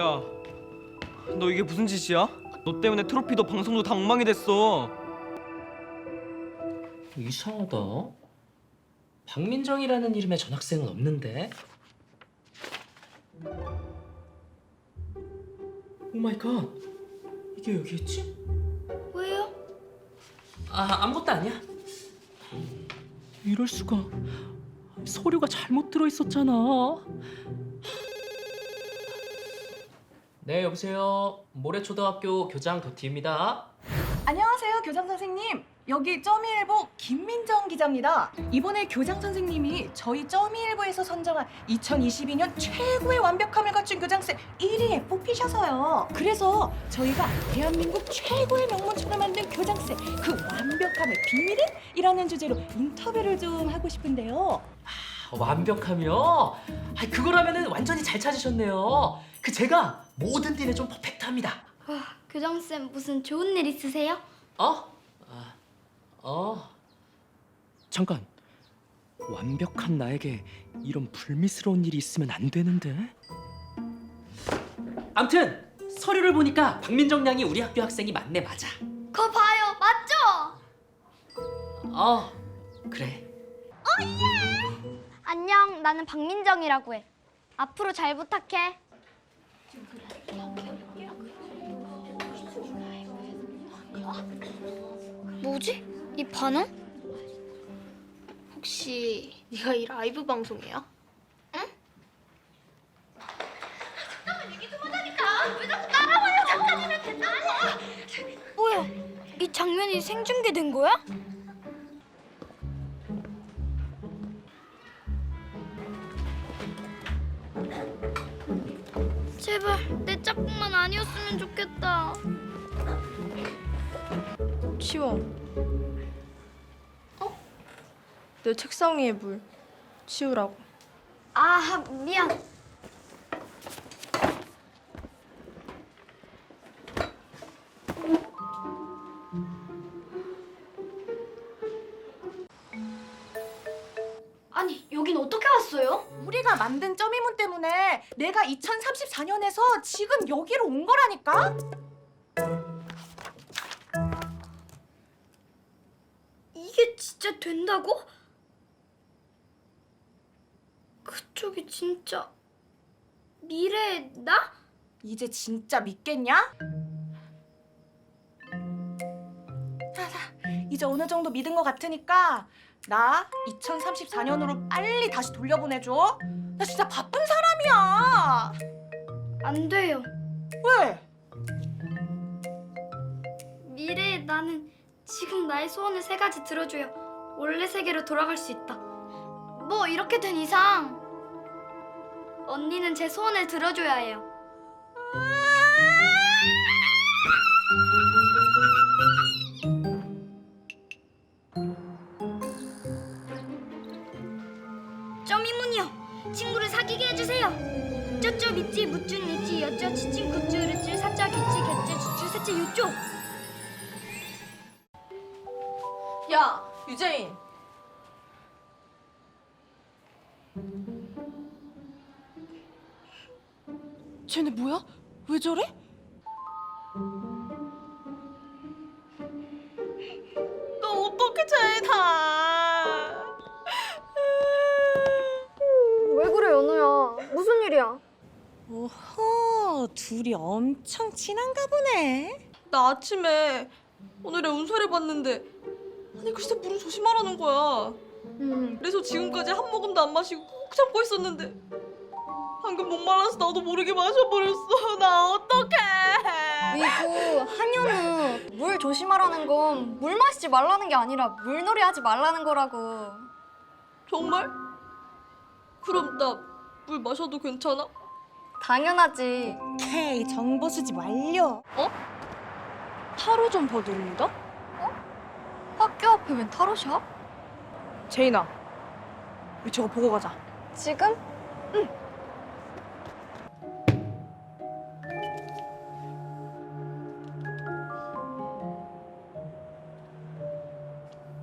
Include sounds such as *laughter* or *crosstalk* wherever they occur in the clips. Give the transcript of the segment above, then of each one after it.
야, 너 이게 무슨 짓이야? 너 때문에 트로피도 방송도 다 엉망이 됐어. 이상하다. 박민정이라는 이름의 전학생은 없는데. 오 마이 갓. 이게 여기 있지? 왜요? 아, 아무것도 아니야. 이럴 수가. 서류가 잘못 들어 있었잖아. 네, 여보세요. 모래초등학교 교장 도티입니다. 안녕하세요, 교장 선생님. 여기 점이일보 김민정 기자입니다. 이번에 교장 선생님이 저희 점이일보에서 선정한 2022년 최고의 완벽함을 갖춘 교장쌤 1위에 뽑히셔서요. 그래서 저희가 대한민국 최고의 명문초를 만든 교장쌤 그 완벽함의 비밀은? 이라는 주제로 인터뷰를 좀 하고 싶은데요. 아, 완벽하며. 아, 그거라면은 완전히 잘 찾으셨네요. 그 제가 모든 일에 좀 퍼펙트합니다. 와, 교장쌤 무슨 좋은 일 있으세요? 어? 아, 어. 잠깐. 완벽한 나에게 이런 불미스러운 일이 있으면 안 되는데. 암튼 서류를 보니까 박민정 양이 우리 학교 학생이 맞네 맞아. 거 봐요, 맞죠? 어, 그래. 안녕, 나는 박민정이라고 해. 앞으로 잘 부탁해. 뭐지? 이 반응? 혹시 네가 이 라이브 방송이야? 뭐야? 이 장면이 생중계된 거야? 아니었으면 좋겠다. 치워. 어? 내 책상 위에 물. 치우라고. 아 미안. 어떻게 왔어요? 우리가 만든 점이문 때문에 내가 2034년에서 지금 여기로 온 거라니까? 이게 진짜 된다고? 그쪽이 진짜 미래의 나? 이제 진짜 믿겠냐? 자, 자, 이제 어느 정도 믿은 것 같으니까 나 2034년으로 빨리 다시 돌려보내줘. 나 진짜 바쁜 사람이야. 안 돼요. 왜? 미래의 나는 지금 나의 소원을 세 가지 들어줘야 원래 세계로 돌아갈 수 있다. 뭐 이렇게 된 이상 언니는 제 소원을 들어줘야 해요. 친구를 사귀게 해주세요. 쪼쪼 밑지 무쭈 니지 여쭈 치친 구쭈 르쭈 사짜 기치 개쭈 주쭈 세째 요쪼. 야, 유재인. 쟤네 뭐야? 왜 저래? 너 어떻게 쟤 다? 오호, 둘이 엄청 친한가 보네. 나 아침에 오늘의 운세를 봤는데 아니 글쎄 물을 조심하라는 거야 음. 그래서 지금까지 한 모금도 안 마시고 꾹 참고 있었는데 방금 목말라서 나도 모르게 마셔버렸어 *laughs* 나 어떡해 이거 한현우 물 조심하라는 건 물 마시지 말라는 게 아니라 물놀이 하지 말라는 거라고. 정말? 그럼 나 물 마셔도 괜찮아? 당연하지. K 정보 수집 완료. 타로 좀 봐드립니다 학교 앞에 웬 타로샵? 제인아, 우리 저거 보고 가자. 지금?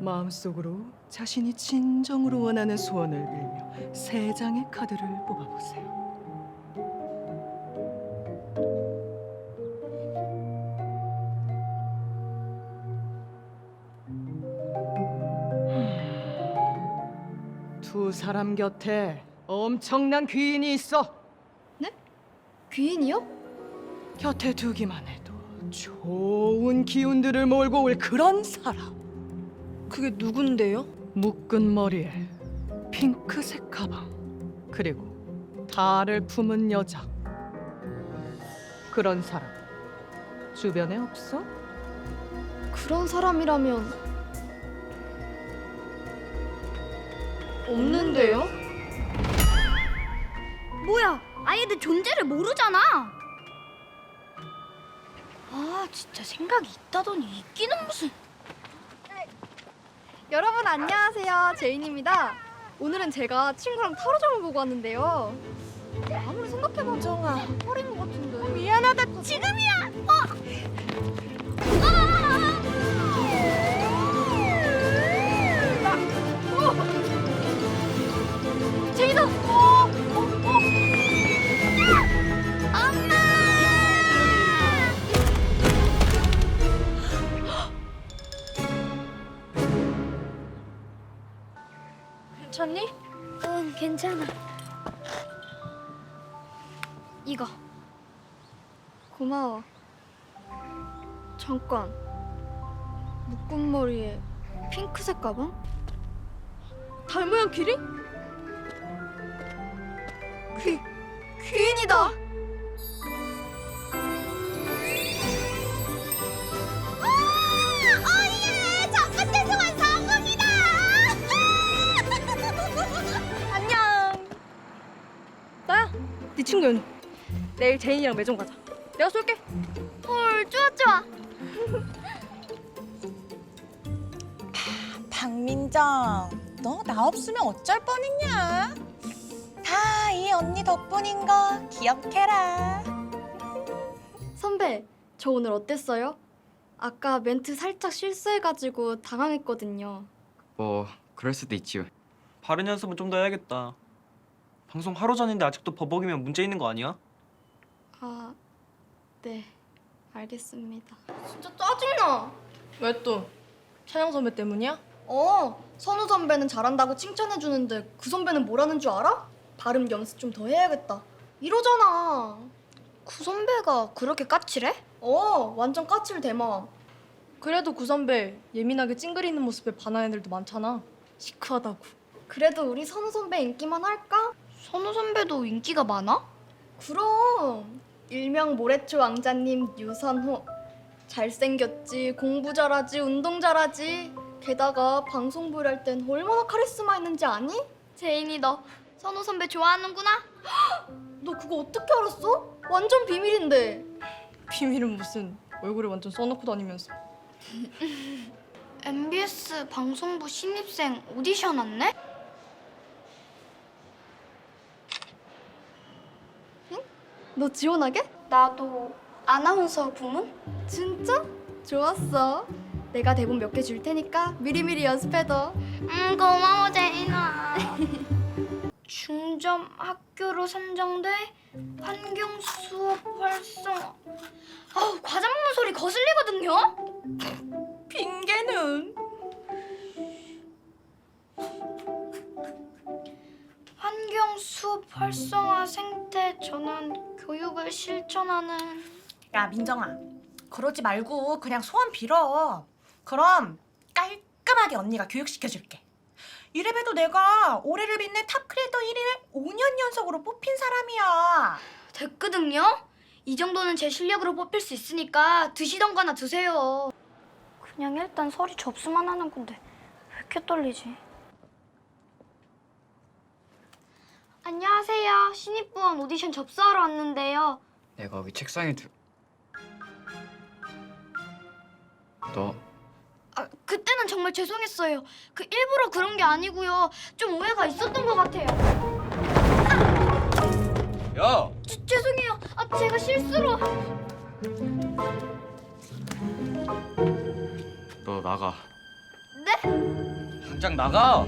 마음속으로 자신이 진정으로 원하는 소원을 빌며 세 장의 카드를 뽑아보세요. 두 사람 곁에 엄청난 귀인이 있어. 귀인이요? 곁에 두기만 해도 좋은 기운들을 몰고 올 그런 사람. 그게 누군데요? 묶은 머리에 핑크색 가방 그리고 달을 품은 여자 그런 사람 주변에 없어? 그런 사람이라면 없는데요? 뭐야? 아예 내 존재를 모르잖아. 아 진짜 생각이 있다더니 있기는 무슨. 여러분 안녕하세요 제인입니다 오늘은 제가 친구랑 타로점을 보고 왔는데요 아무리 생각해봐도 정아 헐인 것 같은데 미안하다 지금이야. 제인아 괜찮니? 응 괜찮아. 이거 고마워 잠깐 묶은 머리에 핑크색 가방? 달 모양 귀리? 귀 귀인이다 죄송한 성공이다. 안녕. 나야. 네 친구 연우. 내일 제인이랑 매점 가자. 내가 쏠게. 헐 좋아 좋아. 박민정, 너 나 없으면 어쩔 뻔했냐? 언니 덕분인 거 기억해라. 선배 저 오늘 어땠어요? 아까 멘트 살짝 실수해가지고 당황했거든요 뭐 그럴 수도 있지. 발음 연습은 좀 더 해야겠다. 방송 하루 전인데 아직도 버벅이면 문제 있는 거 아니야? 아 네 알겠습니다 진짜 짜증나. 왜 또? 찬영 선배 때문이야? 어, 선우 선배는 잘한다고 칭찬해주는데 그 선배는 뭐라는 줄 알아? 발음 연습 좀 더 해야겠다. 이러잖아. 그 선배가 그렇게 까칠해? 어, 완전 까칠 대망. 그래도 구 선배 예민하게 찡그리는 모습에 반하는 애들도 많잖아. 시크하다고. 그래도 우리 선우 선배 인기만 할까? 선우 선배도 인기가 많아? 그럼. 일명 모래초 왕자님 유선호. 잘생겼지, 공부 잘하지, 운동 잘하지. 게다가 방송 부할 땐 얼마나 카리스마 있는지 아니? 제인이 너 선우 선배 좋아하는구나? 너 그거 어떻게 알았어? 완전 비밀인데. 비밀은 무슨 얼굴에 완전 써놓고 다니면서. *laughs* MBS 방송부 신입생 오디션 왔네? 너 지원하게? 나도 아나운서 부문? 진짜? 좋았어. 내가 대본 몇 개 줄 테니까 미리미리 연습해둬. 음 고마워 제인아 *laughs* 중점 학교로 선정돼 환경 수업 활성화 아우 과자 먹는 소리 거슬리거든요? 핑계는? 환경 수업 활성화 생태 전환 교육을 실천하는. 야 민정아, 그러지 말고 그냥 소원 빌어. 그럼 깔끔하게 언니가 교육시켜줄게. 이래봬도 내가 올해를 빛낸 탑 크리에이터 1위에 5년 연속으로 뽑힌 사람이야. 됐거든요 이 정도는 제 실력으로 뽑힐 수 있으니까 드시던 거나 드세요 그냥 일단 서류 접수만 하는 건데 왜 이렇게 떨리지 안녕하세요 신입부원 오디션 접수하러 왔는데요 내가 여기 책상에 두. 너 그때는 정말 죄송했어요. 그 일부러 그런 게 아니고요. 좀 오해가 있었던 것 같아요. 야, 죄- 죄송해요. 아, 제가 실수로. 너 나가. 네? 당장 나가.